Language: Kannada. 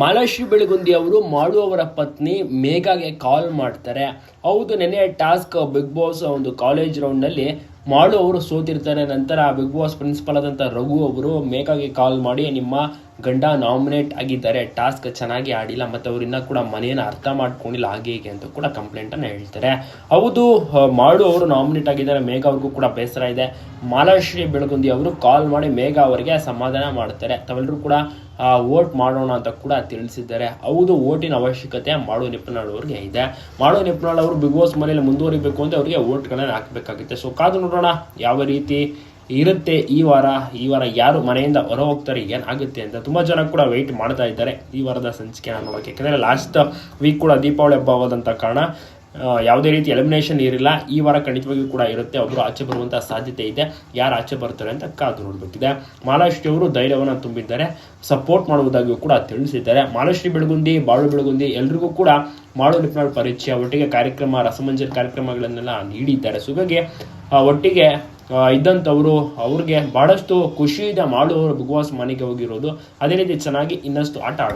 ಮಾಲಾಶ್ರೀ ಬೆಳಗುಂದಿ ಅವರು ಮಾಡು ಅವರ ಪತ್ನಿ ಮೇಘಾಗೆ ಕಾಲ್ ಮಾಡ್ತಾರೆ. ಹೌದು ನೆನೆ ಟಾಸ್ಕ್ ಬಿಗ್ ಬಾಸ್ ಒಂದು ಕಾಲೇಜ್ ರೌಂಡ್ನಲ್ಲಿ ಮಾಡು ಅವರು ಸೋತಿರ್ತಾರೆ. ನಂತರ ಬಿಗ್ ಬಾಸ್ ಪ್ರಿನ್ಸಿಪಲ್ ಆದಂಥ ರಘು ಅವರು ಮೇಕಾಗೆ ಕಾಲ್ ಮಾಡಿ, ನಿಮ್ಮ ಗಂಡ ನಾಮಿನೇಟ್ ಆಗಿದ್ದಾರೆ. ಟಾಸ್ಕ್ ಚೆನ್ನಾಗಿ ಆಡಿಲ್ಲ ಮತ್ತು ಅವರಿಂದ ಕೂಡ ಮನೆಯನ್ನು ಅರ್ಥ ಮಾಡ್ಕೊಂಡಿಲ್ಲ. ಹಾಗೆ ಹೀಗೆ ಅಂತ ಕೂಡ ಕಂಪ್ಲೇಂಟನ್ನು ಹೇಳ್ತಾರೆ. ಹೌದು ಮಾಡು ಅವರು ನಾಮಿನೇಟ್ ಆಗಿದ್ದಾರೆ. ಮೇಘ ಅವ್ರಿಗೂ ಕೂಡ ಬೇಸರ ಇದೆ. ಮಾಲಾಶ್ರೀ ಬೆಳಗುಂದಿ ಅವರು ಕಾಲ್ ಮಾಡಿ ಮೇಘ ಅವರಿಗೆ ಸಮಾಧಾನ ಮಾಡ್ತಾರೆ. ತಾವೆಲ್ಲರೂ ಕೂಡ ವೋಟ್ ಮಾಡೋಣ ಅಂತ ಕೂಡ ತಿಳಿಸಿದ್ದಾರೆ. ಹೌದು ವೋಟಿನ ಅವಶ್ಯಕತೆ ಮಾಡು ನಿಪ್ಪನಾಳ್ ಅವ್ರಿಗೆ ಇದೆ. ಮಾಡು ನಿಪ್ಪನಾಳ್ ಅವರು ಬಿಗ್ ಬಾಸ್ ಮನೆಯಲ್ಲಿ ಮುಂದುವರಿಬೇಕು ಅಂತ ಅವರಿಗೆ ವೋಟ್ಗಳನ್ನ ಹಾಕಬೇಕಾಗುತ್ತೆ. ಸೊ ಕಾದು ಯಾವ ರೀತಿ ಇರುತ್ತೆ ಈ ವಾರ? ಈ ವಾರ ಯಾರು ಮನೆಯಿಂದ ಹೊರ ಹೋಗ್ತಾರೆ ಏನಾಗುತ್ತೆ ಅಂತ ತುಂಬ ಜನ ಕೂಡ ವೆಯ್ಟ್ ಮಾಡ್ತಾ ಇದ್ದಾರೆ. ಈ ವಾರದ ಸಂಚಿಕೆನ ನೋಡೋಕೆ. ಯಾಕಂದರೆ ಲಾಸ್ಟ್ ವೀಕ್ ಕೂಡ ದೀಪಾವಳಿ ಹಬ್ಬ ಆಗೋದಂಥ ಕಾರಣ ಯಾವುದೇ ರೀತಿ ಎಲಿಮಿನೇಷನ್ ಇರಲಿಲ್ಲ. ಈ ವಾರ ಖಂಡಿತವಾಗಿಯೂ ಕೂಡ ಇರುತ್ತೆ. ಒಬ್ಬರು ಆಚೆ ಬರುವಂಥ ಸಾಧ್ಯತೆ ಇದೆ. ಯಾರು ಆಚೆ ಬರ್ತಾರೆ ಅಂತ ಕಾದು ನೋಡಬೇಕಿದೆ. ಮಾಲಾಶ್ರೀ ಅವರು ಧೈರ್ಯವನ್ನು ತುಂಬಿದ್ದಾರೆ. ಸಪೋರ್ಟ್ ಮಾಡುವುದಾಗಿಯೂ ಕೂಡ ತಿಳಿಸಿದ್ದಾರೆ. ಮಾಲಾಶ್ರೀ ಬೆಳಗುಂದಿ, ಬಾಳು ಬೆಳಗುಂದಿ ಎಲ್ರಿಗೂ ಕೂಡ ಮಾಡು ನಿಪ್ನಾಳ್ ಪರಿಚಯ. ಒಟ್ಟಿಗೆ ಕಾರ್ಯಕ್ರಮ, ರಸಮಂಜರಿ ಕಾರ್ಯಕ್ರಮಗಳನ್ನೆಲ್ಲ ನೀಡಿದ್ದಾರೆ. ಸೊ ಒಟ್ಟಿಗೆ ಇದ್ದಂಥವರು, ಅವ್ರಿಗೆ ಭಾಳಷ್ಟು ಖುಷಿಯಿಂದ ಮಾಡುವವರು ಬಿಗ್ ಬಾಸ್ ಮನೆಗೆ ಹೋಗಿರೋದು. ಅದೇ ರೀತಿ ಚೆನ್ನಾಗಿ ಇನ್ನಷ್ಟು ಆಟ ಆಡ್ತಾರೆ.